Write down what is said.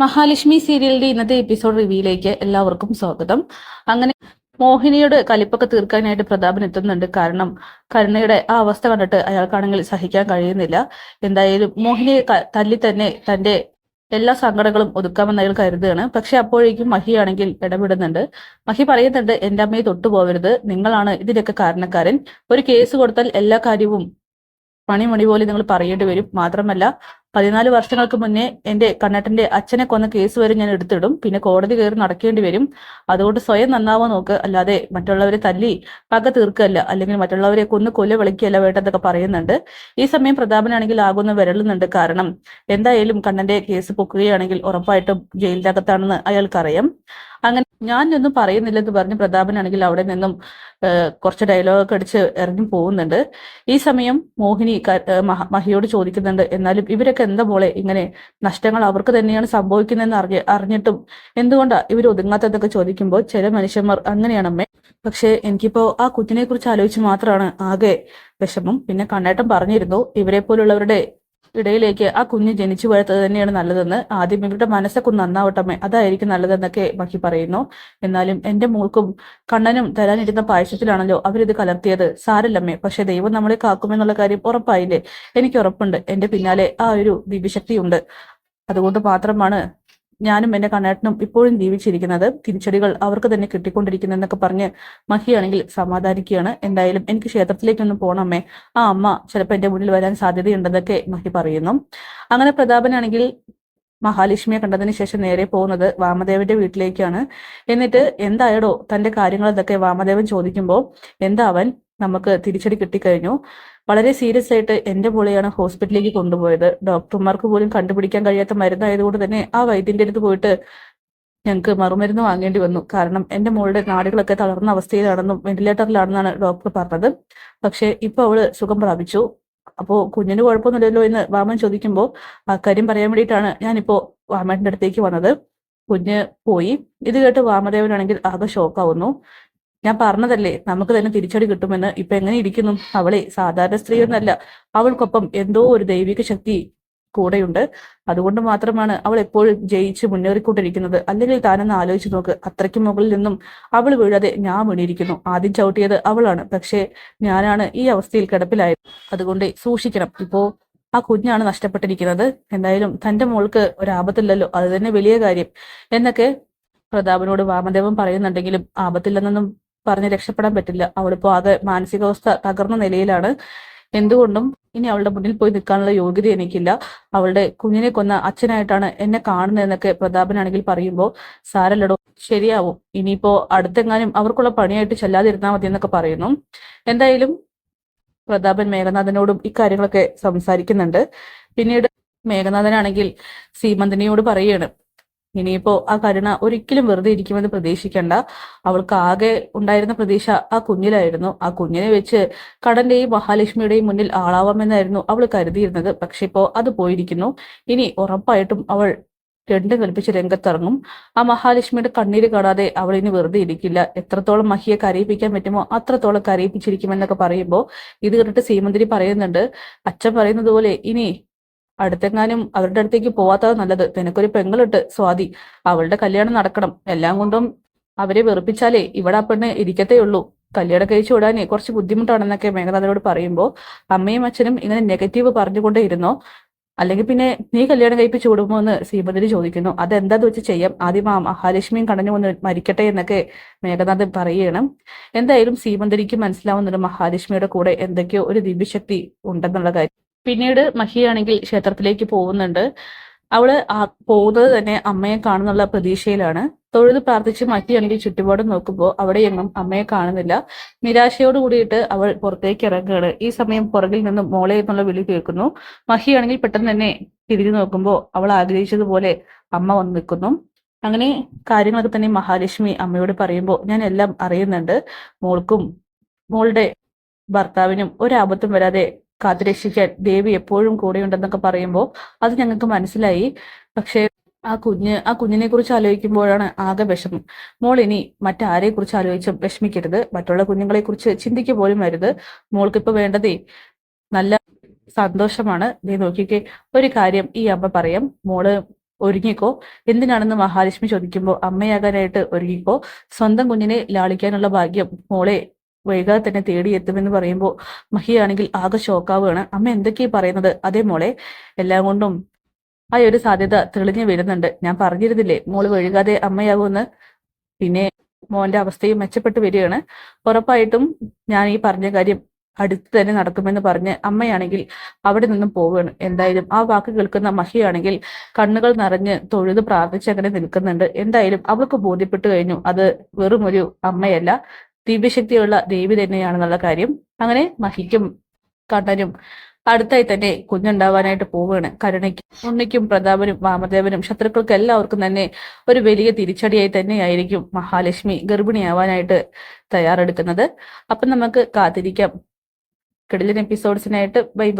മഹാലക്ഷ്മി സീരിയലിന്റെ ഇന്നത്തെ എപ്പിസോഡ് റിവ്യൂയിലേക്ക് എല്ലാവർക്കും സ്വാഗതം. അങ്ങനെ മോഹിനിയുടെ കലിപ്പൊക്കെ തീർക്കാനായിട്ട് പ്രതാപൻ എത്തുന്നുണ്ട്. കാരണം കരുണയുടെ ആ അവസ്ഥ കണ്ടിട്ട് അയാൾക്കാണെങ്കിൽ സഹിക്കാൻ കഴിയുന്നില്ല. എന്തായാലും മോഹിനിയെ തല്ലി തന്നെ തന്റെ എല്ലാ സങ്കടങ്ങളും ഒതുക്കാമെന്ന് അയാൾ കരുതുകയാണ്. പക്ഷെ അപ്പോഴേക്കും മഹിയാണെങ്കിൽ ഇടപെടുന്നുണ്ട്. മഹി പറയുന്നുണ്ട് എന്റെ അമ്മയെ തൊട്ടുപോകരുത്. നിങ്ങളാണ് ഇതിനൊക്കെ കാരണക്കാരൻ. ഒരു കേസ് കൊടുത്താൽ എല്ലാ കാര്യവും പണിമണി പോലെ നിങ്ങൾ പറയേണ്ടി വരും. മാത്രമല്ല പതിനാല് വർഷങ്ങൾക്ക് മുന്നേ എന്റെ കണ്ണേട്ടന്റെ അച്ഛനെ കൊന്ന കേസ് വരെ ഞാൻ എടുത്തിടും. പിന്നെ കോടതി കയറി നടക്കേണ്ടി വരും. അതുകൊണ്ട് സ്വയം നന്നാവാൻ നോക്ക്. അല്ലാതെ മറ്റുള്ളവരെ തല്ലി പക തീർക്കല്ല അല്ലെങ്കിൽ മറ്റുള്ളവരെ കൊന്ന് കൊല്ല വിളിക്കുകയല്ല വേണ്ടതൊക്കെ പറയുന്നുണ്ട്. ഈ സമയം പ്രതാപനാണെങ്കിൽ ആകുന്ന വിരളുന്നുണ്ട് കാരണം എന്തായാലും കണ്ണന്റെ കേസ് പൊക്കുകയാണെങ്കിൽ ഉറപ്പായിട്ടും ജയിലിനകത്താണെന്ന് അയാൾക്കറിയാം. അങ്ങനെ ഞാൻ ഒന്നും പറയുന്നില്ലെന്ന് പറഞ്ഞ് പ്രതാപനാണെങ്കിൽ അവിടെ നിന്നും കുറച്ച് ഡയലോഗൊക്കെ അടിച്ച് ഇറങ്ങി പോകുന്നുണ്ട്. ഈ സമയം മോഹിനി മഹിയോട് ചോദിക്കുന്നുണ്ട് എന്നാലും ഇവരൊക്കെ എന്താ പോലെ ഇങ്ങനെ നഷ്ടങ്ങൾ അവർക്ക് തന്നെയാണ് സംഭവിക്കുന്നതെന്ന് അറിഞ്ഞ അറിഞ്ഞിട്ടും എന്തുകൊണ്ടാ ഇവർ ഒതുങ്ങാത്തതൊക്കെ ചോദിക്കുമ്പോൾ ചില മനുഷ്യന്മാർ അങ്ങനെയാണമ്മേ. പക്ഷേ എനിക്കിപ്പോ ആ കുഞ്ഞിനെ കുറിച്ച് ആലോചിച്ച് മാത്രമാണ് ആകെ വിഷമം. പിന്നെ കണ്ണേട്ടം പറഞ്ഞിരുന്നു ഇവരെ പോലുള്ളവരുടെ ഇടയിലേക്ക് ആ കുഞ്ഞ് ജനിച്ചു വീഴത്തത് തന്നെയാണ് നല്ലതെന്ന്. ആദ്യം ഇവരുടെ മനസ്സൊക്കെ നന്നാവട്ടമേ. അതായിരിക്കും നല്ലതെന്നൊക്കെ ബാക്കി പറയുന്നു. എന്നാലും എന്റെ മോൾക്കും കണ്ണനും തരാനിരുന്ന പായസത്തിലാണല്ലോ അവരിത് കലർത്തിയത്. സാരല്ലമ്മേ പക്ഷെ ദൈവം നമ്മളെ കാക്കുമെന്നുള്ള കാര്യം ഉറപ്പായില്ലേ? എനിക്ക് ഉറപ്പുണ്ട്. എന്റെ പിന്നാലെ ആ ഒരു ദിവ്യശക്തിയുണ്ട്. അതുകൊണ്ട് മാത്രമാണ് ഞാനും എന്റെ കണ്ണേട്ടനും ഇപ്പോഴും ജീവിച്ചിരിക്കുന്നത് തിരിച്ചടികൾ അവർക്ക് തന്നെ കിട്ടിക്കൊണ്ടിരിക്കുന്നു എന്നൊക്കെ പറഞ്ഞ് മഹിയാണെങ്കിൽ സമാധാനിക്കുകയാണ്. എന്തായാലും എനിക്ക് ക്ഷേത്രത്തിലേക്കൊന്ന് പോണമ്മേ ആ അമ്മ ചിലപ്പോൾ എന്റെ മുന്നിൽ വരാൻ സാധ്യതയുണ്ടെന്നൊക്കെ മഹി പറയുന്നു. അങ്ങനെ പ്രതാപനാണെങ്കിൽ മഹാലക്ഷ്മിയെ കണ്ടതിന് ശേഷം നേരെ പോകുന്നത് വാമദേവന്റെ വീട്ടിലേക്കാണ്. എന്നിട്ട് എന്തായടോ തന്റെ കാര്യങ്ങൾ ഇതൊക്കെ വാമദേവൻ ചോദിക്കുമ്പോൾ എന്താ അവൻ? നമുക്ക് തിരിച്ചടി കിട്ടിക്കഴിഞ്ഞു. വളരെ സീരിയസ് ആയിട്ട് എന്റെ പോളിയാണ് ഹോസ്പിറ്റലിലേക്ക് കൊണ്ടുപോയത്. ഡോക്ടർമാർക്ക് പോലും കണ്ടുപിടിക്കാൻ കഴിയാത്ത മരുന്നായതുകൊണ്ട് തന്നെ ആ വൈദ്യന്റെ അടുത്ത് പോയിട്ട് ഞങ്ങൾക്ക് മറുമരുന്ന് വാങ്ങേണ്ടി വന്നു. കാരണം എന്റെ മോളുടെ നാടുകളൊക്കെ തളർന്ന അവസ്ഥയിലാണെന്നും വെന്റിലേറ്ററിലാണെന്നാണ് ഡോക്ടർ പറഞ്ഞത്. പക്ഷെ ഇപ്പൊ അവൾ സുഖം പ്രാപിച്ചു. അപ്പോ കുഞ്ഞിന് കുഴപ്പമൊന്നുമില്ലല്ലോ എന്ന് വാമൻ ചോദിക്കുമ്പോൾ ആ കാര്യം പറയാൻ വേണ്ടിയിട്ടാണ് ഞാനിപ്പോ വാമന്റെ അടുത്തേക്ക് വന്നത്. കുഞ്ഞ് പോയി. ഇത് കേട്ട് വാമദേവനാണെങ്കിൽ ആകെ ഷോക്കാവുന്നു ഞാൻ പറഞ്ഞതല്ലേ? നമുക്ക് തന്നെ തിരിച്ചടി കിട്ടുമെന്ന് ഇപ്പൊ എങ്ങനെ ഇരിക്കുന്നു? അവളെ സാധാരണ സ്ത്രീയൊന്നല്ല. അവൾക്കൊപ്പം എന്തോ ഒരു ദൈവിക ശക്തി കൂടെയുണ്ട്. അതുകൊണ്ട് മാത്രമാണ് അവൾ എപ്പോഴും ജയിച്ച് മുന്നേറിക്കൊണ്ടിരിക്കുന്നത്. അല്ലെങ്കിൽ താനൊന്ന് ആലോചിച്ച് നോക്ക്. അത്രയ്ക്ക് മുകളിൽ നിന്നും അവൾ വീഴാതെ ഞാൻ വീണിരിക്കുന്നു. ആദ്യം ചവിട്ടിയത് അവളാണ്. പക്ഷേ ഞാനാണ് ഈ അവസ്ഥയിൽ കിടപ്പിലായത്. അതുകൊണ്ട് സൂക്ഷിക്കണം. ഇപ്പോ ആ കുഞ്ഞാണ് നഷ്ടപ്പെട്ടിരിക്കുന്നത്. എന്തായാലും തന്റെ മോൾക്ക് ഒരാപത്തില്ലല്ലോ. അത് തന്നെ വലിയ കാര്യം. എന്നൊക്കെ പ്രതാപനോട് വാമദേവൻ പറയുന്നുണ്ടെങ്കിലും ആപത്തില്ലെന്നൊന്നും പറഞ്ഞ് രക്ഷപ്പെടാൻ പറ്റില്ല. അവളിപ്പോ ആകെ മാനസികാവസ്ഥ തകർന്ന നിലയിലാണ്. എന്തുകൊണ്ടും ഇനി അവളുടെ മുന്നിൽ പോയി നിൽക്കാനുള്ള യോഗ്യത എനിക്കില്ല. അവളുടെ കുഞ്ഞിനെ കൊന്ന അച്ഛനായിട്ടാണ് എന്നെ കാണുന്നതെന്നൊക്കെ പ്രതാപനാണെങ്കിൽ പറയുമ്പോൾ സാരല്ലടോ ശരിയാവും. ഇനിയിപ്പോ അടുത്തെങ്ങാനും അവർക്കുള്ള പണിയായിട്ട് ചെല്ലാതിരുന്നാൽ മതി എന്നൊക്കെ പറയുന്നു. എന്തായാലും പ്രതാപൻ മേഘനാഥനോടും ഇക്കാര്യങ്ങളൊക്കെ സംസാരിക്കുന്നുണ്ട്. പിന്നീട് മേഘനാഥനാണെങ്കിൽ സീമന്തിനിയോട് പറയുകയാണ് ഇനിയിപ്പോ ആ കരുണ ഒരിക്കലും വെറുതെ ഇരിക്കുമെന്ന് പ്രതീക്ഷിക്കണ്ട. അവൾക്ക് ആകെ ഉണ്ടായിരുന്ന പ്രതീക്ഷ ആ കുഞ്ഞിലായിരുന്നു. ആ കുഞ്ഞിനെ വെച്ച് കടന്റെയും മഹാലക്ഷ്മിയുടെയും മുന്നിൽ ആളാവാമെന്നായിരുന്നു അവൾ കരുതിയിരുന്നത്. പക്ഷെ ഇപ്പോ അത് പോയിരിക്കുന്നു. ഇനി ഉറപ്പായിട്ടും അവൾ രണ്ടും കൽപ്പിച്ച് രംഗത്തിറങ്ങും. ആ മഹാലക്ഷ്മിയുടെ കണ്ണീര് കാണാതെ അവൾ ഇനി വെറുതെ ഇരിക്കില്ല. എത്രത്തോളം മഹിയെ കരയിപ്പിക്കാൻ പറ്റുമോ അത്രത്തോളം കരയിപ്പിച്ചിരിക്കുമെന്നൊക്കെ പറയുമ്പോൾ ഇത് കേട്ടിട്ട് സീമന്തിരി പറയുന്നുണ്ട്. അച്ഛൻ പറയുന്നത് പോലെ ഇനി അടുത്തെങ്ങാനും അവരുടെ അടുത്തേക്ക് പോവാത്തത് നല്ലത്. നിനക്കൊരു പെങ്ങളിട്ട് സ്വാതി. അവളുടെ കല്യാണം നടക്കണം. എല്ലാം കൊണ്ടും അവരെ വെറുപ്പിച്ചാലേ ഇവിടെ ആ പെണ്ണ് ഇരിക്കത്തേ ഉള്ളൂ കല്യാണം കഴിച്ചു വിടാനേ കുറച്ച് ബുദ്ധിമുട്ടാണെന്നൊക്കെ മേഘനാഥനോട് പറയുമ്പോൾ അമ്മയും അച്ഛനും ഇങ്ങനെ നെഗറ്റീവ് പറഞ്ഞുകൊണ്ടേ ഇരുന്നോ അല്ലെങ്കിൽ പിന്നെ നീ കല്യാണം കഴിപ്പിച്ചു വിടുമോ എന്ന് ശ്രീമതിരി ചോദിക്കുന്നു. അതെന്താന്ന് വെച്ച് ചെയ്യാം? ആദ്യം ആ മഹാലക്ഷ്മിയും കടഞ്ഞു വന്ന് മരിക്കട്ടെ എന്നൊക്കെ മേഘനാഥൻ പറയുകയാണ് എന്തായാലും ശ്രീമന്തിരിക്ക് മനസ്സിലാവുന്നുണ്ട് മഹാലക്ഷ്മിയുടെ കൂടെ എന്തൊക്കെയോ ഒരു ദിവ്യശക്തി ഉണ്ടെന്നുള്ള കാര്യം. പിന്നീട് മഹിയാണെങ്കിൽ ക്ഷേത്രത്തിലേക്ക് പോകുന്നുണ്ട്. അവൾ പോകുന്നത് തന്നെ അമ്മയെ കാണുന്നുള്ള പ്രതീക്ഷയിലാണ്. തൊഴുത് പ്രാർത്ഥിച്ച് മഹിയാണെങ്കിൽ ചുറ്റുപാടും നോക്കുമ്പോൾ അവിടെയൊന്നും അമ്മയെ കാണുന്നില്ല. നിരാശയോട് കൂടിയിട്ട് അവൾ പുറത്തേക്ക് ഇറങ്ങുകയാണ്. ഈ സമയം പുറകിൽ നിന്നും മോളെ എന്നുള്ള വിളി കേൾക്കുന്നു. മഹിയാണെങ്കിൽ പെട്ടെന്ന് തന്നെ തിരിഞ്ഞു നോക്കുമ്പോൾ അവൾ ആഗ്രഹിച്ചതുപോലെ അമ്മ വന്ന് നിൽക്കുന്നു. അങ്ങനെ കാര്യങ്ങളൊക്കെ തന്നെ മഹാലക്ഷ്മി അമ്മയോട് പറയുമ്പോൾ ഞാൻ എല്ലാം അറിയുന്നുണ്ട്. മോൾക്കും മോളുടെ ഭർത്താവിനും ഒരു ഒരാപത്തും വരാതെ കാത്തുരക്ഷിക്കാൻ ദേവി എപ്പോഴും കൂടെയുണ്ടെന്നൊക്കെ പറയുമ്പോൾ അത് ഞങ്ങൾക്ക് മനസ്സിലായി. പക്ഷേ ആ കുഞ്ഞ് ആ കുഞ്ഞിനെ കുറിച്ച് ആലോചിക്കുമ്പോഴാണ് ആകെ വിഷമം. മോൾ ഇനി മറ്റാരെ കുറിച്ച് ആലോചിച്ചും വിഷമിക്കരുത്. മറ്റുള്ള കുഞ്ഞുങ്ങളെ കുറിച്ച് ചിന്തിക്കുക പോലും വരുത് മോൾക്ക് ഇപ്പൊ വേണ്ടതേ നല്ല സന്തോഷമാണ്. നീ നോക്കിക്കേ ഒരു കാര്യം ഈ അമ്മ പറയാം. മോൾ ഒരുങ്ങിക്കോ. എന്തിനാണെന്ന് മഹാലക്ഷ്മി ചോദിക്കുമ്പോൾ അമ്മയാകാനായിട്ട് ഒരുങ്ങിക്കോ. സ്വന്തം കുഞ്ഞിനെ ലാളിക്കാനുള്ള ഭാഗ്യം മോളെ വൈകാതെ തന്നെ തേടിയെത്തുമെന്ന് പറയുമ്പോൾ മഹിയാണെങ്കിൽ ആകെ ഷോക്കാവുകയാണ് അമ്മ എന്തൊക്കെയാ പറയുന്നത്? അതേ മോളെ എല്ലാം കൊണ്ടും ആ ഒരു സാധ്യത തെളിഞ്ഞു വരുന്നുണ്ട്. ഞാൻ പറഞ്ഞിരുന്നില്ലേ മോൾ വഴുകാതെ അമ്മയാകുമെന്ന്? പിന്നെ മോന്റെ അവസ്ഥയും മെച്ചപ്പെട്ടു വരികയാണ്. ഉറപ്പായിട്ടും ഞാൻ ഈ പറഞ്ഞ കാര്യം അടുത്ത് തന്നെ നടക്കുമെന്ന് പറഞ്ഞ് അമ്മയാണെങ്കിൽ അവിടെ നിന്നും പോവുകയാണ്. എന്തായാലും ആ വാക്ക് കേൾക്കുന്ന മഹിയാണെങ്കിൽ കണ്ണുകൾ നിറഞ്ഞ് തൊഴുത് പ്രാർത്ഥിച്ച് അങ്ങനെ നിൽക്കുന്നുണ്ട്. എന്തായാലും അവൾക്ക് ബോധ്യപ്പെട്ടു കഴിഞ്ഞു. അത് വെറുമൊരു അമ്മയല്ല. ദിവ്യശക്തിയുള്ള ദേവി തന്നെയാണെന്നുള്ള കാര്യം അങ്ങനെ മഹിക്കും കണ്ണനും അടുത്തായി തന്നെ കുഞ്ഞുണ്ടാവാനായിട്ട് പോവുകയാണ്. കരുണയ്ക്കും ഉണ്ണിക്കും പ്രതാപനും വാമദേവനും ശത്രുക്കൾക്ക് എല്ലാവർക്കും തന്നെ ഒരു വലിയ തിരിച്ചടിയായി തന്നെയായിരിക്കും മഹാലക്ഷ്മി ഗർഭിണിയാവാനായിട്ട് തയ്യാറെടുക്കുന്നത്. അപ്പം നമുക്ക് കാത്തിരിക്കാം. കിടിലൻ എപ്പിസോഡ്സിനായിട്ട് ബൈ.